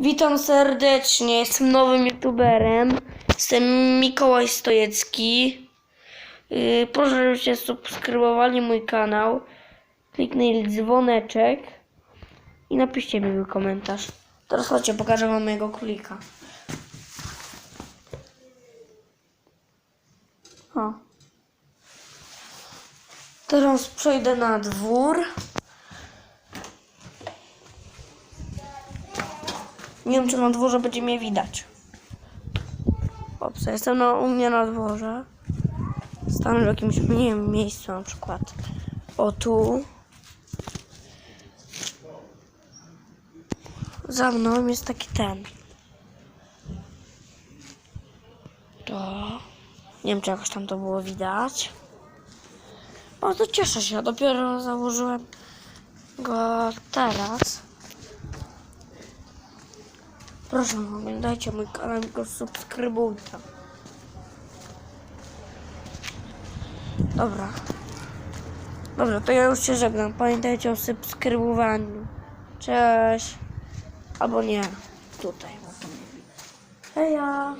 Witam serdecznie, jestem nowym youtuberem. Jestem Mikołaj Stojecki. Yy, proszę, żebyście subskrybowali mój kanał. Kliknęli dzwoneczek i napiszcie mi mój komentarz. Teraz chodźcie, pokażę wam mojego królika. O. Teraz przejdę na dwór. Nie wiem, czy na dworze będzie mnie widać. Ops, jestem na, u mnie na dworze. Stanę w jakimś, nie wiem, miejscu na przykład. O tu. Za mną jest taki ten. To. Nie wiem, czy jakoś tam to było widać. Bardzo cieszę się, dopiero założyłem go teraz. Proszę, oglądajcie mój kanał i go subskrybujcie. Dobra. Dobra, to ja już się żegnam. Pamiętajcie o subskrybowaniu. Cześć. Albo nie. Tutaj. Heja.